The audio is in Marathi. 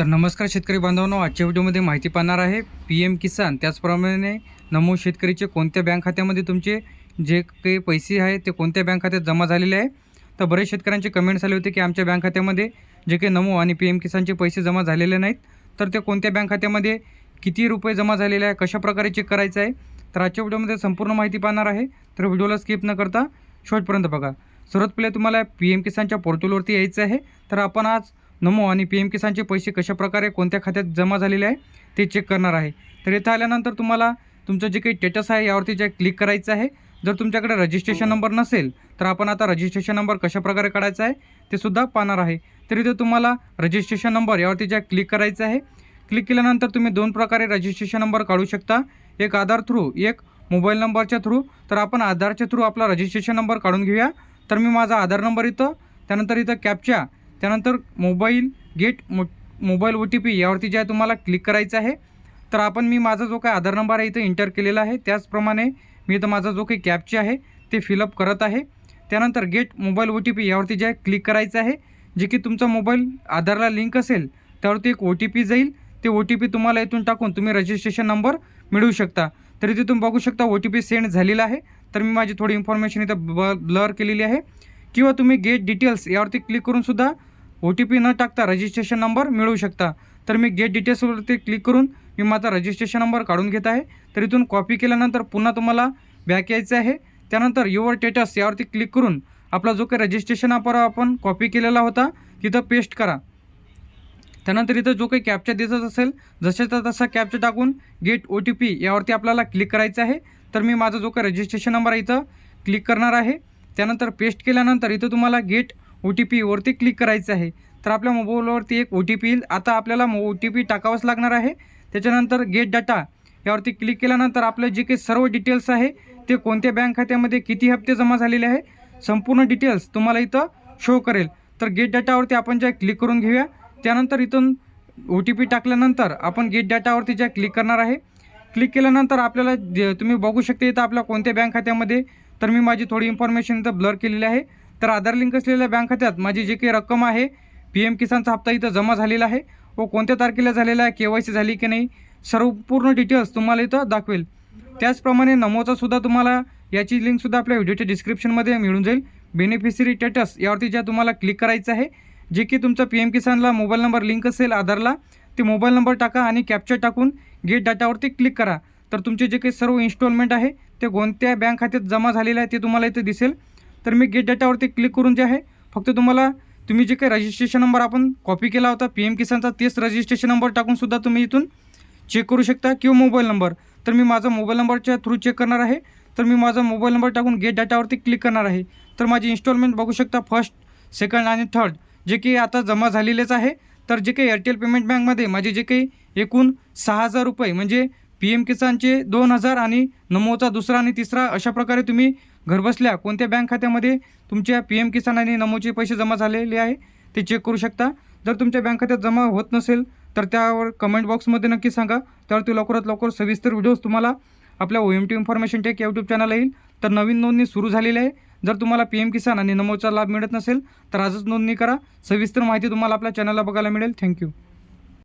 तर नमस्कार शेतकरी बांधवांनो आजच्या व्हिडिओमध्ये माहिती पाहणार आहे पी एम किसान. त्याचप्रमाणे नमो शेतकरीचे कोणत्या बँक खात्यामध्ये तुमचे जे काही पैसे आहे ते कोणत्या बँक खात्यात जमा झालेले आहे? तर बरेच शेतकऱ्यांचे कमेंट्स आले होते की आमच्या बँक खात्यामध्ये जे काही नमो आणि पी एम किसानचे पैसे जमा झालेले नाहीत. तर ते कोणत्या बँक खात्यामध्ये किती रुपये जमा झालेले आहे कशा प्रकारे चेक करायचं आहे? तर आजच्या व्हिडिओमध्ये संपूर्ण माहिती पाहणार आहे. तर व्हिडिओला स्किप न करता शेवटपर्यंत बघा. सर्वात पहिले तुम्हाला पी एम किसानच्या पोर्टलवरती यायचं आहे. तर आपण आज नमो आणि पी एम किसानचे पैसे कशा प्रकारे कोणत्या खात्यात जमा झालेले आहे ते चेक करणार आहे. तर इथं आल्यानंतर तुम्हाला तुमचं जे काही स्टेटस आहे यावरती जे क्लिक करायचं आहे. जर तुमच्याकडे रजिस्ट्रेशन नंबर नसेल तर आपण आता रजिस्ट्रेशन नंबर कशा प्रकारे काढायचा आहे ते सुद्धा पाहणार आहे. तर इथे तुम्हाला रजिस्ट्रेशन नंबर यावरती ज्या क्लिक करायचं आहे क्लिक केल्यानंतर तुम्ही दोन प्रकारे रजिस्ट्रेशन नंबर काढू शकता. एक आधार थ्रू एक मोबाईल नंबरच्या थ्रू तर आपण आधारच्या थ्रू आपला रजिस्ट्रेशन नंबर काढून घेऊया. तर मी माझा आधार नंबर इथं त्यानंतर इथं कॅपच्या त्यानंतर मोबाईल गेट मो मोबाईल ओ टी पी यावरती जे आहे तुम्हाला क्लिक करायचं आहे तर आपण मी माझा जो काही आधार नंबर आहे इथं इंटर केलेला आहे त्याचप्रमाणे मी इथं माझा जो काही कॅपचे आहे ते फिलअप करत आहे. त्यानंतर get mobile O T P यावरती जे आहे क्लिक करायचं आहे. जे की तुमचा मोबाईल आधारला लिंक असेल त्यावरती एक ओ टी पी जाईल. ते ओ टी पी तुम्हाला इथून टाकून तुम्ही रजिस्ट्रेशन नंबर मिळवू शकता. तरी इथे तुम्ही बघू शकता ओ टी पी सेंड झालेला आहे. तर मी माझी थोडी इन्फॉर्मेशन इथं ब ब्लर केलेली आहे. किंवा तुम्ही गेट डिटेल्स यावरती क्लिक करून सुद्धा ओ टी पी न टाकता रजिस्ट्रेशन नंबर मिळवू शकता. तर मी गेट डिटेल्सवरती क्लिक करून मी माझा रजिस्ट्रेशन नंबर काढून घेत आहे. तर इथून कॉपी केल्यानंतर पुन्हा तुम्हाला बॅक यायचं आहे. त्यानंतर युअर स्टेटस यावरती क्लिक करून आपला जो काही रजिस्ट्रेशन नंबर आपण कॉपी केलेला होता तिथं पेस्ट करा. त्यानंतर इथं जो काही कॅप्चा दिसत असेल जशाचा तसा कॅप्चा टाकून गेट ओ टी पी यावरती आपल्याला क्लिक करायचं आहे. तर मी माझा जो काही रजिस्ट्रेशन नंबर आहे इथं क्लिक करणार आहे. त्यानंतर पेस्ट केल्यानंतर इथं तुम्हाला गेट ओ टी पीवरती क्लिक करायचं आहे. तर आपल्या मोबाईलवरती एक ओ टी पी येईल. आता आपल्याला ओ टी पी टाकावंच लागणार आहे. त्याच्यानंतर गेट डाटा यावरती क्लिक केल्यानंतर आपलं जे काही सर्व डिटेल्स आहे ते कोणत्या बँक खात्यामध्ये किती हप्ते जमा झालेले आहे संपूर्ण डिटेल्स तुम्हाला इथं शो करेल. तर गेट डाटावरती आपण ज्या क्लिक करून घेऊया. त्यानंतर इथून ओ टी पी टाकल्यानंतर आपण गेट डाटावरती ज्या क्लिक करणार आहे. क्लिक केल्यानंतर आपल्याला तुम्ही बघू शकता इथं आपल्या कोणत्या बँक खात्यामध्ये. तर मी माझी थोडी इन्फॉर्मेशन इथं ब्लर केलेली आहे. तर आधार लिंक असलेल्या बँक खात्यात माझी जी काही रक्कम आहे पी एम किसानचा हप्ता इथं जमा झालेला आहे. व कोणत्या तारखेला झालेला आहे के वाय सी झाली की नाही सर्व पूर्ण डिटेल्स तुम्हाला इथं दाखवेल. त्याचप्रमाणे नमोचासुद्धा तुम्हाला याची लिंकसुद्धा आपल्या व्हिडिओच्या डिस्क्रिप्शनमध्ये मिळून जाईल. बेनिफिशरी स्टेटस यावरती ज्या तुम्हाला क्लिक करायचं आहे जे की तुमचा पी एम किसानला मोबाईल नंबर लिंक असेल आधारला ते मोबाईल नंबर टाका आणि कॅप्चर टाकून गेट डाटावरती क्लिक करा. तर तुमचे जे काही सर्व इन्स्टॉलमेंट आहे ते कोणत्या बँक खात्यात जमा झालेलं आहे ते तुम्हाला इथे दिसेल. तर मी गेट डाटावरती क्लिक करून जे आहे फक्त तुम्हाला तुम्ही जे काही रजिस्ट्रेशन नंबर आपण कॉपी केला होता पी एम किसानचा तेच रजिस्ट्रेशन नंबर टाकूनसुद्धा तुम्ही इथून चेक करू शकता किंवा मोबाईल नंबर तर मी माझा मोबाईल नंबरच्या थ्रू चेक करणार आहे. तर मी माझा मोबाईल नंबर टाकून गेट डाटावरती क्लिक करणार आहे. तर माझी इन्स्टॉलमेंट बघू शकता फर्स्ट सेकंड आणि थर्ड जे की आता जमा झालेलेच आहे. तर जे काही एअरटेल पेमेंट बँकमध्ये माझे जे काही एकूण सहा हजार रुपये म्हणजे पी एम किसानचे दोन हजार आणि नमोचा दुसरा आणि तिसरा अशा प्रकारे तुम्ही घरबसल्या कोणत्या बँक खात्यामध्ये तुमच्या पी एम किसान आणि नमोचे पैसे जमा झालेले आहे ते चेक करू शकता. जर तुमच्या बँक खात्यात जमा होत नसेल तर त्यावर कमेंट बॉक्समध्ये नक्की सांगा. त्यावरती लवकरात लवकर सविस्तर व्हिडिओज तुम्हाला आपल्या O M T information tech YouTube channel येईल. तर नवीन नोंदणी सुरू झालेली आहे. जर तुम्हाला पी एम किसान आणि नमोचा लाभ मिळत नसेल तर आजच नोंदणी करा. सविस्तर माहिती तुम्हाला आपल्या चॅनलला बघायला मिळेल. थँक्यू